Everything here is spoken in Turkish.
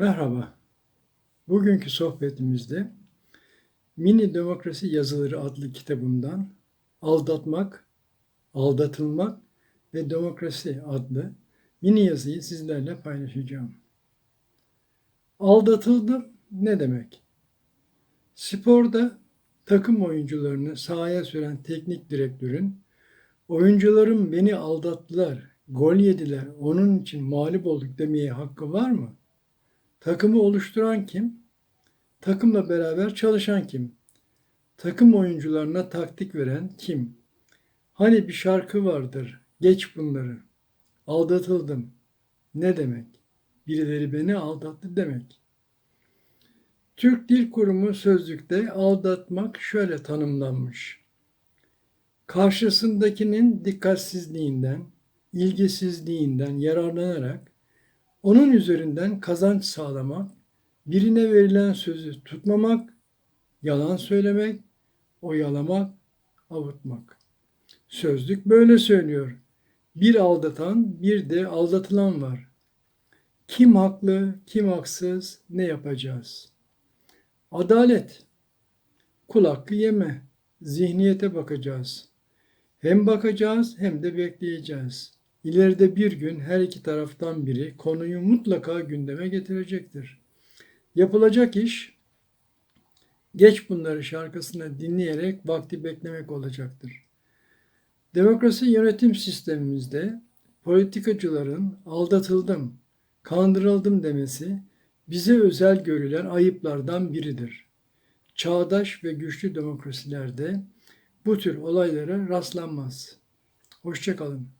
Merhaba. Bugünkü sohbetimizde Mini Demokrasi Yazıları adlı kitabımdan Aldatmak, Aldatılmak ve Demokrasi adlı mini yazıyı sizlerle paylaşacağım. Aldatıldım ne demek? Sporda takım oyuncularını sahaya süren teknik direktörün oyuncularım beni aldattılar, gol yediler, onun için mağlup olduk demeye hakkı var mı? Takımı oluşturan kim? Takımla beraber çalışan kim? Takım oyuncularına taktik veren kim? Hani bir şarkı vardır. Geç bunları. Aldatıldım. Ne demek? Birileri beni aldattı demek. Türk Dil Kurumu sözlükte aldatmak şöyle tanımlanmış. Karşısındakinin dikkatsizliğinden, ilgisizliğinden yararlanarak onun üzerinden kazanç sağlamak, birine verilen sözü tutmamak, yalan söylemek, oyalamak, avutmak. Sözlük böyle söylüyor. Bir aldatan, bir de aldatılan var. Kim haklı, kim haksız, ne yapacağız? Adalet. Kul hakkı yeme. Zihniyete bakacağız. Hem bakacağız hem de bekleyeceğiz. İleride bir gün her iki taraftan biri konuyu mutlaka gündeme getirecektir. Yapılacak iş geç bunları şarkısını dinleyerek vakti beklemek olacaktır. Demokrasi yönetim sistemimizde politikacıların aldatıldım, kandırıldım demesi bize özel görülen ayıplardan biridir. Çağdaş ve güçlü demokrasilerde bu tür olaylara rastlanmaz. Hoşçakalın.